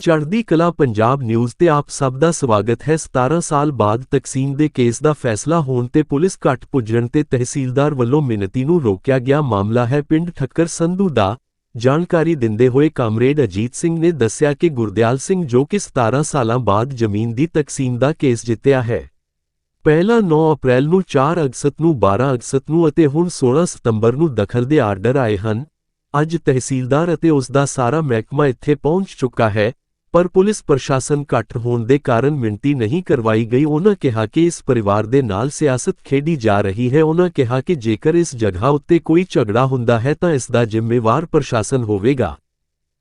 ਚੜ੍ਹਦੀ ਕਲਾ ਪੰਜਾਬ ਨਿਊਜ਼ ਤੇ ਆਪ ਸਭ ਦਾ ਸਵਾਗਤ ਹੈ। 17 ਸਾਲ ਬਾਅਦ ਤਕਸੀਮ ਦੇ ਕੇਸ ਦਾ ਫੈਸਲਾ ਹੋਣ ਤੇ ਪੁਲਿਸ ਘੱਟ ਪੁੱਜਣ ਤੇ ਤਹਿਸੀਲਦਾਰ ਵੱਲੋਂ ਮਿਹਨਤੀ ਨੂੰ ਰੋਕਿਆ ਗਿਆ ਮਾਮਲਾ ਹੈ। ਪਿੰਡ ਠੱਕਰ ਸੰਧੂ ਦਾ ਜਾਣਕਾਰੀ ਦਿੰਦੇ ਹੋਏ ਕਾਮਰੇਡ ਅਜੀਤ ਸਿੰਘ ਨੇ ਦੱਸਿਆ ਕਿ ਗੁਰਦਿਆਲ ਸਿੰਘ ਜੋ ਕਿ 17 ਸਾਲਾਂ ਬਾਅਦ ਜ਼ਮੀਨ ਦੀ ਤਕਸੀਮ ਦਾ ਕੇਸ ਜਿੱਤਿਆ ਹੈ। ਪਹਿਲਾ 9 ਅਪ੍ਰੈਲ ਨੂੰ 4 ਅਗਸਤ ਨੂੰ 12 ਅਗਸਤ ਨੂੰ ਅਤੇ ਹੁਣ 16 ਸਤੰਬਰ ਨੂੰ ਦਖਲ ਦੇ ਆਰਡਰ ਆਏ ਹਨ। ਅੱਜ ਤਹਿਸੀਲਦਾਰ ਅਤੇ ਉਸ ਦਾ ਸਾਰਾ ਮਹਿਕਮਾ ਇੱਥੇ ਪਹੁੰਚ ਚੁੱਕਾ ਹੈ। ਪਰ ਪੁਲਿਸ ਪ੍ਰਸ਼ਾਸਨ ਘੱਟ ਹੋਣ ਦੇ ਕਾਰਨ ਮਿਣਤੀ ਨਹੀਂ ਕਰਵਾਈ ਗਈ। ਉਹਨਾਂ ਕਿਹਾ ਕਿ ਇਸ ਪਰਿਵਾਰ ਦੇ ਨਾਲ ਸਿਆਸਤ ਖੇਡੀ ਜਾ ਰਹੀ ਹੈ। ਉਹਨਾਂ ਕਿਹਾ ਕਿ ਜੇਕਰ ਇਸ ਜਗ੍ਹਾ ਉੱਤੇ ਕੋਈ ਝਗੜਾ ਹੁੰਦਾ ਹੈ ਤਾਂ ਇਸ ਦਾ ਜ਼ਿੰਮੇਵਾਰ ਪ੍ਰਸ਼ਾਸਨ ਹੋਵੇਗਾ।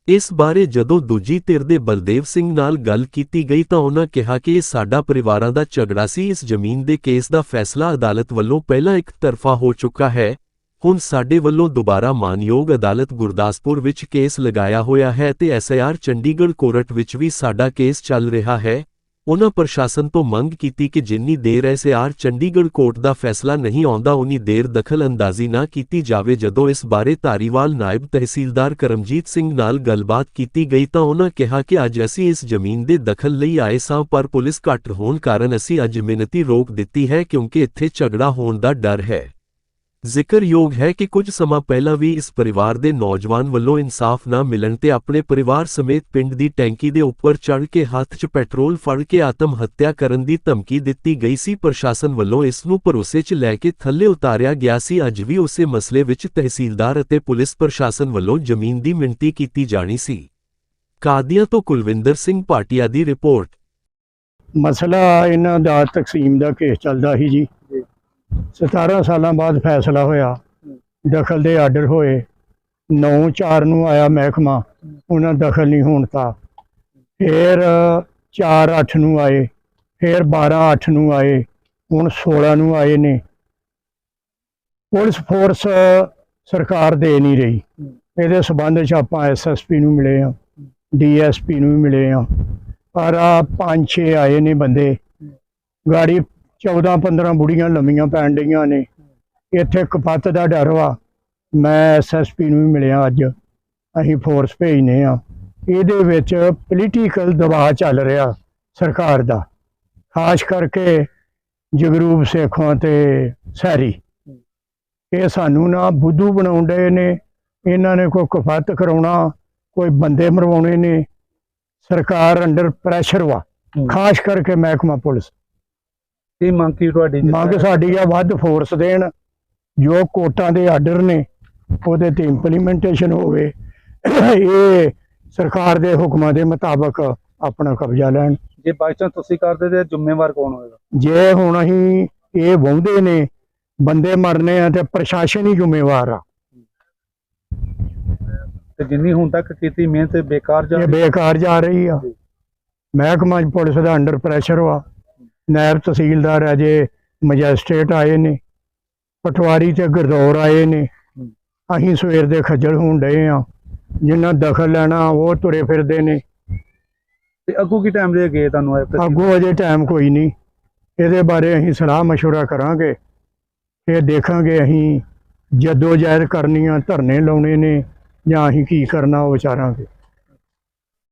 ਇਸ ਬਾਰੇ ਜਦੋਂ ਦੂਜੀ ਧਿਰ ਦੇ ਬਲਦੇਵ ਸਿੰਘ ਨਾਲ ਗੱਲ ਕੀਤੀ ਗਈ ਤਾਂ ਉਹਨਾਂ ਕਿਹਾ ਕਿ ਇਹ ਸਾਡਾ ਪਰਿਵਾਰਾਂ ਦਾ ਝਗੜਾ ਸੀ। ਇਸ ਜ਼ਮੀਨ ਦੇ ਕੇਸ ਦਾ ਫੈਸਲਾ ਅਦਾਲਤ ਵੱਲੋਂ ਪਹਿਲਾਂ ਇੱਕ ਤਰਫਾ ਹੋ ਚੁੱਕਾ ਹੈ। ਹੁਣ ਸਾਡੇ ਵੱਲੋਂ ਦੁਬਾਰਾ ਮਾਨਯੋਗ ਅਦਾਲਤ ਗੁਰਦਾਸਪੁਰ ਵਿੱਚ ਕੇਸ ਲਗਾਇਆ ਹੋਇਆ ਹੈ ਤੇ ਐਸਆਈਆਰ ਚੰਡੀਗੜ੍ਹ ਕੋਰਟ ਵਿੱਚ ਵੀ ਸਾਡਾ ਕੇਸ ਚੱਲ ਰਿਹਾ ਹੈ। ਉਹਨਾਂ ਪ੍ਰਸ਼ਾਸਨ ਤੋਂ ਮੰਗ ਕੀਤੀ ਕਿ ਜਿੰਨੀ ਦੇਰ ਐਸਆਈਆਰ ਚੰਡੀਗੜ੍ਹ ਕੋਰਟ ਦਾ ਫੈਸਲਾ ਨਹੀਂ ਆਉਂਦਾ, ਉਨੀ ਦੇਰ ਦਖਲ ਅੰਦਾਜ਼ੀ ਨਾ ਕੀਤੀ ਜਾਵੇ। ਜਦੋਂ ਇਸ ਬਾਰੇ ਧਾਰੀਵਾਲ ਨਾਇਬ ਤਹਿਸੀਲਦਾਰ ਕਰਮਜੀਤ ਸਿੰਘ ਨਾਲ ਗੱਲਬਾਤ ਕੀਤੀ ਗਈ ਤਾਂ ਉਹਨਾਂ ਕਿਹਾ ਕਿ ਅੱਜ ਅਸੀਂ ਇਸ ਜ਼ਮੀਨ ਦੇ ਦਖਲ ਲਈ ਆਏ ਸਾਂ, ਪਰ ਪੁਲਿਸ ਘੱਟ ਹੋਣ ਕਾਰਨ ਅਸੀਂ ਅੱਜ ਮਿਹਨਤੀ ਰੋਕ ਦਿੱਤੀ ਹੈ ਕਿਉਂਕਿ ਇੱਥੇ ਝਗੜਾ ਹੋਣ ਦਾ ਡਰ ਹੈ। ਜ਼ਿਕਰਯੋਗ ਹੈ ਕਿ ਕੁਝ ਸਮਾਂ ਪਹਿਲਾਂ ਵੀ ਇਸ ਪਰਿਵਾਰ ਦੇ ਨੌਜਵਾਨ ਵੱਲੋਂ ਇਨਸਾਫ ਨਾ ਮਿਲਣ ਤੇ ਆਪਣੇ ਪਰਿਵਾਰ ਸਮੇਤ ਪਿੰਡ ਦੀ ਟੈਂਕੀ ਦੇ ਉੱਪਰ ਚੜ੍ਹ ਕੇ ਹੱਥ 'ਚ ਪੈਟਰੋਲ ਫੜ ਕੇ ਆਤਮ ਹੱਤਿਆ ਕਰਨ ਦੀ ਧਮਕੀ ਦਿੱਤੀ ਗਈ ਸੀ। ਪ੍ਰਸ਼ਾਸਨ ਵੱਲੋਂ ਇਸ ਨੂੰ ਭਰੋਸੇ 'ਚ ਲੈ ਕੇ ਥੱਲੇ ਉਤਾਰਿਆ ਗਿਆ ਸੀ। ਅੱਜ ਵੀ ਉਸੇ ਮਸਲੇ ਵਿੱਚ ਤਹਿਸੀਲਦਾਰ ਅਤੇ ਪੁਲਿਸ ਪ੍ਰਸ਼ਾਸਨ ਵੱਲੋਂ ਜ਼ਮੀਨ ਦੀ ਮਿਣਤੀ ਕੀਤੀ ਜਾਣੀ ਸੀ। ਕਾਦੀਆਂ ਤੋਂ ਕੁਲਵਿੰਦਰ ਸਿੰਘ ਭਾਟੀਆ ਦੀ ਰਿਪੋਰਟ। ਮਸਲਾ ਇਹਨਾਂ ਦਾ ਤਕਸੀਮ ਦਾ ਕੇਸ ਚੱਲਦਾ ਸੀ ਜੀ। 17 ਸਾਲਾਂ ਬਾਅਦ ਫੈਸਲਾ ਹੋਇਆ। ਦਖਲ ਦੇ ਆਰਡਰ ਹੋਏ। 9-4 ਨੂੰ ਆਇਆ ਮਹਿਕਮਾ। ਉਹਨਾਂ ਦਖਲ ਨਹੀਂ ਹੋਣ ਤਾ ਫਿਰ 4-8 ਨੂੰ ਆਏ। ਫਿਰ 12-8 ਨੂੰ ਆਏ। ਹੁਣ 16 ਨੂੰ ਆਏ ਨੇ। ਪੁਲਿਸ ਫੋਰਸ ਸਰਕਾਰ ਦੇ ਨਹੀਂ ਰਹੀ। ਇਹਦੇ ਸਬੰਧ ਚ ਆਪਾਂ ਐਸਐਸਪੀ ਨੂੰ ਮਿਲੇ ਆ ਡੀਐਸਪੀ ਨੂੰ ਵੀ ਮਿਲੇ ਆ ਪਰ ਆ ਪੰਜ ਛੇ ਆਏ ਨੇ ਬੰਦੇ। ਗਾੜੀ 14 15 ਬੁੜੀਆਂ ਲੰਮੀਆਂ ਪੈਣ ਡਈਆਂ ਨੇ। ਇੱਥੇ ਕਪੱਤ ਦਾ ਡਰ ਵਾ। ਮੈਂ ਐਸਐਸਪੀ ਨੂੰ ਵੀ ਮਿਲਿਆ ਅੱਜ। ਅਸੀਂ ਫੋਰਸ ਭੇਜਨੇ ਆ। ਇਹਦੇ ਵਿੱਚ ਪੋਲੀਟੀਕਲ ਦਬਾਅ ਚੱਲ ਰਿਹਾ ਸਰਕਾਰ ਦਾ। ਖਾਸ ਕਰਕੇ ਜਗਰੂਪ ਸੇਖੋਂ ਤੇ ਸੈਰੀ। ਇਹ ਸਾਨੂੰ ਨਾ ਬੁੱਧੂ ਬਣਾਉਂਦੇ ਨੇ। ਇਹਨਾਂ ਨੇ ਕੋਈ ਕਫਤ ਕਰਾਉਣਾ ਕੋਈ ਬੰਦੇ ਮਰਵਾਉਣੇ ਨੇ। ਸਰਕਾਰ ਅੰਡਰ ਪ੍ਰੈਸ਼ਰ ਵਾ। ਖਾਸ ਕਰਕੇ ਮਹਿਕਮਾ ਪੁਲਿਸ। ਕੀ ਮੰਗ ਕੀ ਤੁਹਾਡੀ ਮੰਗ ਸਾਡੀ ਆ ਵੱਧ ਫੋਰਸ ਦੇਣ ਜੋ ਕੋਰਟਾਂ ਦੇ ਆਰਡਰ ਨੇ ਉਹਦੇ ਤੇ ਇੰਪਲੀਮੈਂਟੇਸ਼ਨ ਹੋਵੇ ਇਹ ਸਰਕਾਰ ਦੇ ਹੁਕਮਾਂ ਦੇ ਮੁਤਾਬਕ ਆਪਣਾ ਕਬਜ਼ਾ ਲੈਣ। ਜੇ ਬਾਈ ਚਾਂਸ ਤੁਸੀਂ ਕਰਦੇ ਤੇ ਜ਼ਿੰਮੇਵਾਰ ਕੌਣ ਹੋਏਗਾ? ਜੇ ਹੁਣ ਅਸੀਂ ਇਹ ਵਾਹੁੰਦੇ ਨੇ ਬੰਦੇ ਮਰਨੇ ਆ ਤੇ ਪ੍ਰਸ਼ਾਸਨ ਹੀ ਜ਼ਿੰਮੇਵਾਰ ਆ। ਤੇ ਜਿੰਨੀ ਹੁਣ ਤੱਕ ਕੀਤੀ ਮਿਹਨਤ ਬੇਕਾਰ ਜਾ ਇਹ ਬੇਕਾਰ ਜਾ ਰਹੀ ਆ। ਮਹਿਕਮਾ ਪੁਲਿਸ ਦਾ ਅੰਡਰ ਪ੍ਰੈਸ਼ਰ ਵਾ। ਨਾਇਬ ਤਹਿਸੀਲਦਾਰ ਅਜੇ ਮੈਜਿਸਟ੍ਰੇਟ ਆਏ ਨੇ ਪਟਵਾਰੀ ਤੇ ਗਰਦੌਰ ਆਏ ਨੇ ਅਸੀਂ ਸਵੇਰ ਦੇ ਖੱਜਲ ਹੋਣ ਡਏ ਆ ਜਿੰਨਾ ਦਖਲ ਲੈਣਾ ਉਹ ਤੁਰੇ ਫਿਰਦੇ ਨੇ ਤੇ ਅੱਗੂ ਕੀ ਟਾਈਮ ਦੇ ਗਏ ਤੁਹਾਨੂੰ ਇਹ ਅੱਗੋਂ ਅਜੇ ਟਾਈਮ ਕੋਈ ਨਹੀਂ ਇਹਦੇ ਬਾਰੇ ਅਸੀਂ ਸਲਾਹ مشورہ ਕਰਾਂਗੇ ਇਹ ਦੇਖਾਂਗੇ ਅਸੀਂ ਜਦੋਂ ਜਾਇਰ ਕਰਨੀਆਂ ਧਰਨੇ ਲਾਉਣੇ ਨੇ ਜਾਂ ਅਸੀਂ ਕੀ ਕਰਨਾ ਉਹ ਵਿਚਾਰਾਂਗੇ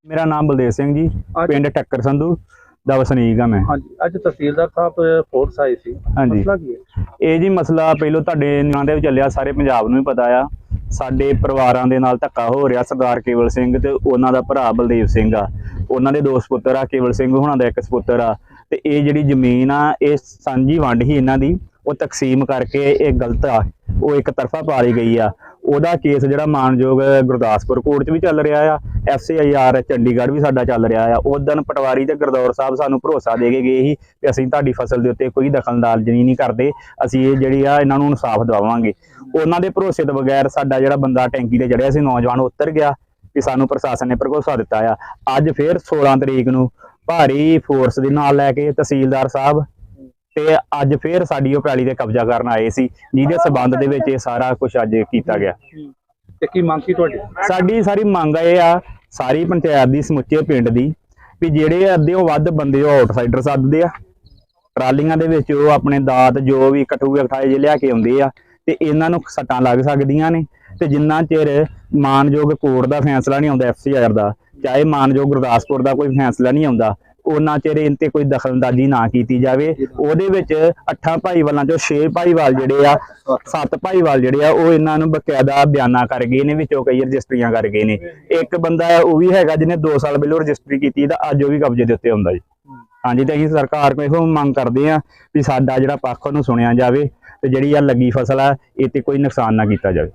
ਮੇਰਾ ਨਾਮ ਬਲਦੇਵ ਸਿੰਘ ਜੀ ਅੱਜ- ਪਿੰਡ ਟੱਕਰ ਸੰਧੂ ਦਾ ਵਸਨੀਕ ਆ ਮੈਂ। ਹਾਂਜੀ ਅੱਜ ਤਹਿਸੀਲਦਾਰ ਸਾਹਿਬ ਫੋਰਸ ਆਈ ਸੀ। ਹਾਂਜੀ। ਮਸਲਾ ਕੀ ਹੈ? ਇਹ ਜੀ ਮਸਲਾ ਪਹਿਲੋਂ ਤੁਹਾਡੇ ਨਾਂ ਦੇ ਵਿੱਚ ਚੱਲਿਆ ਸਾਰੇ ਪੰਜਾਬ ਨੂੰ ਵੀ ਪਤਾ ਆ। ਸਾਡੇ ਪਰਿਵਾਰਾਂ ਦੇ ਨਾਲ ਧੱਕਾ ਹੋ ਰਿਹਾ ਸਰਦਾਰ ਕੇਵਲ ਸਿੰਘ ਤੇ ਉਹਨਾਂ ਦਾ ਭਰਾ ਬਲਦੇਵ ਸਿੰਘ ਆ। ਉਹਨਾਂ ਦੇ ਦੋ ਸਪੁੱਤਰ ਆ ਕੇਵਲ ਸਿੰਘ ਉਹਨਾਂ ਦਾ ਇੱਕ ਸਪੁੱਤਰ ਆ। ਤੇ ਇਹ ਜਿਹੜੀ ਜ਼ਮੀਨ ਆ ਇਹ ਸਾਂਝੀ ਵੰਡ ਹੀ ਇਹਨਾਂ ਦੀ ਉਹ ਤਕਸੀਮ ਕਰਕੇ ਇਹ ਗਲਤ ਆ। ਉਹ ਇੱਕ ਤਰਫਾ ਪਾਲੀ ਗਈ ਆ। ਉਹਦਾ ਕੇਸ ਜਿਹੜਾ ਮਾਨਯੋਗ ਗੁਰਦਾਸਪੁਰ ਕੋਰਟ 'ਚ ਵੀ ਚੱਲ ਰਿਹਾ ਆ ਐਫਸੀਆਈਆਰ ਚੰਡੀਗੜ੍ਹ ਵੀ ਸਾਡਾ ਚੱਲ ਰਿਹਾ ਆ। ਉਸ ਦਿਨ ਪਟਵਾਰੀ ਤੇ ਗਰਦੌਰ ਸਾਹਿਬ ਸਾਨੂੰ ਭਰੋਸਾ ਦੇ ਕੇ ਗਏ ਸੀ ਕਿ ਅਸੀਂ ਤੁਹਾਡੀ ਫਸਲ ਦੇ ਉੱਤੇ ਕੋਈ ਦਖਲਅੰਦਾਜ਼ੀ ਨਹੀਂ ਕਰਦੇ। ਅਸੀਂ ਇਹ ਜਿਹੜੀ ਆ, ਇਹਨਾਂ ਨੂੰ ਇਨਸਾਫ ਦਿਵਾਵਾਂਗੇ। ਉਹਨਾਂ ਦੇ ਭਰੋਸੇ ਤੋਂ ਬਗੈਰ ਸਾਡਾ ਜਿਹੜਾ ਬੰਦਾ ਟੈਂਕੀ ਤੇ ਚੜਿਆ ਸੀ, ਨੌਜਵਾਨ ਉਤਰ ਗਿਆ ਕਿ ਸਾਨੂੰ ਪ੍ਰਸ਼ਾਸਨ ਨੇ ਭਰੋਸਾ ਦਿੱਤਾ ਆ। ਅੱਜ ਫੇਰ 16 ਤਰੀਕ ਨੂੰ ਭਾਰੀ ਫੋਰਸ ਦੇ ਨਾਲ ਲੈ ਕੇ ਤਹਿਸੀਲਦਾਰ ਸਾਹਿਬ ਤੇ ਅੱਜ ਫੇਰ ਸਾਡੀ ਉਹ ਪੈਲੀ ਤੇ ਕਬਜ਼ਾ ਕਰਨ ਆਏ ਸੀ ਜਿਹਦੇ ਸਬੰਧ ਦੇ ਵਿੱਚ ਇਹ ਸਾਰਾ ਕੁਝ ਅੱਜ ਕੀਤਾ ਗਿਆ। ਤੇ ਕੀ ਮੰਗ ਕੀ ਤੁਹਾਡੀ? ਸਾਡੀ ਸਾਰੀ ਮੰਗ ਇਹ ਆ ਸਾਰੀ ਪੰਚਾਇਤ ਦੀ ਸਮੁੱਚੇ ਪਿੰਡ ਦੀ ਵੀ ਜਿਹੜੇ ਅੱਧਿਓਂ ਵੱਧ ਬੰਦੇ ਉਹ ਆਊਟਸਾਈਡਰ ਸੱਦਦੇ ਆ। ਟਰਾਲੀਆਂ ਦੇ ਵਿੱਚ ਉਹ ਆਪਣੇ ਦਾਤ ਜੋ ਵੀ ਕਟੂਏ ਉਠਾਏ ਜੇ ਲਿਆ ਕੇ ਆਉਂਦੇ ਆ ਤੇ ਇਹਨਾਂ ਨੂੰ ਸੱਟਾਂ ਲੱਗ ਸਕਦੀਆਂ ਨੇ। ਤੇ ਜਿੰਨਾ ਚਿਰ ਮਾਨਯੋਗ ਕੋਰਟ ਦਾ ਫੈਸਲਾ ਨਹੀਂ ਆਉਂਦਾ ਐਫਸੀਆਰ ਦਾ ਚਾਹੇ ਮਾਨਯੋਗ ਗੁਰਦਾਸਪੁਰ ਦਾ ਕੋਈ ਫੈਸਲਾ ਨਹੀਂ ਆਉਂਦਾ ਉਹਨਾਂ ਚਿਰ ਇਹਨਾਂ ਤੇ ਕੋਈ ਦਖਲਅੰਦਾਜ਼ੀ ਨਾ ਕੀਤੀ ਜਾਵੇ। ਉਹਦੇ ਵਿੱਚ ਅੱਠਾਂ ਭਾਈਵਾਲਾਂ ਚੋਂ 6 ਭਾਈਵਾਲ ਜਿਹੜੇ ਆ ਸੱਤ ਭਾਈਵਾਲ ਜਿਹੜੇ ਆ ਉਹ ਇਹਨਾਂ ਨੂੰ ਬਕਾਇਦਾ ਬਿਆਨਾ ਕਰ ਗਏ ਨੇ ਵਿੱਚੋਂ ਕਈ ਰਜਿਸਟਰੀਆਂ ਕਰ ਗਏ ਨੇ। ਇੱਕ ਬੰਦਾ ਉਹ ਵੀ ਹੈਗਾ ਜਿਹਨੇ 2 ਸਾਲ ਪਹਿਲਾਂ ਰਜਿਸਟਰੀ ਕੀਤੀ ਤਾਂ ਅੱਜ ਉਹ ਵੀ ਕਬਜ਼ੇ ਦੇ ਉੱਤੇ ਹੁੰਦਾ ਜੀ। ਹਾਂਜੀ ਤੇ ਅਸੀਂ ਸਰਕਾਰ ਕੋਲ ਇਹੋ ਮੰਗ ਕਰਦੇ ਆ ਵੀ ਸਾਡਾ ਜਿਹੜਾ ਪੱਖ ਉਹਨੂੰ ਸੁਣਿਆ ਜਾਵੇ ਤੇ ਜਿਹੜੀ ਆ ਲੱਗੀ ਫਸਲ ਆ ਇਹ ਤੇ ਕੋਈ ਨੁਕਸਾਨ ਨਾ ਕੀਤਾ ਜਾਵੇ।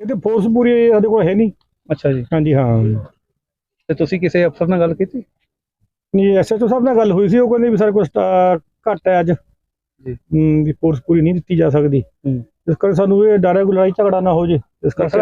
ਇਹਦੇ ਫੋਰਸ ਪੂਰੀ ਸਾਡੇ ਕੋਲ ਹੈ ਨਹੀਂ। ਅੱਛਾ ਜੀ। ਹਾਂਜੀ ਹਾਂ। ਤੇ ਤੁਸੀਂ ਕਿਸੇ ਅਫਸਰ ਨਾਲ ਗੱਲ ਕੀਤੀ? ਨਹੀਂ ਐਸਐਚਓ ਸਾਹਿਬ ਨਾਲ ਗੱਲ ਹੋਈ ਸੀ ਉਹ ਕਹਿੰਦੇ ਵੀ ਕੋਲ ਸਟਾ- ਘੱਟ ਹੈ ਅੱਜ ਜੀ। ਵੀ ਫੋਰਸ ਪੂਰੀ ਨਹੀਂ ਦਿੱਤੀ ਜਾ ਸਕਦੀ। ਇਸ ਕਰਕੇ ਸਾਨੂੰ ਇਹ ਡਰ ਹੈ ਕੋਈ ਲੜਾਈ ਝਗੜਾ ਨਾ ਹੋ ਜੇ ਇਸ ਕਰਕੇ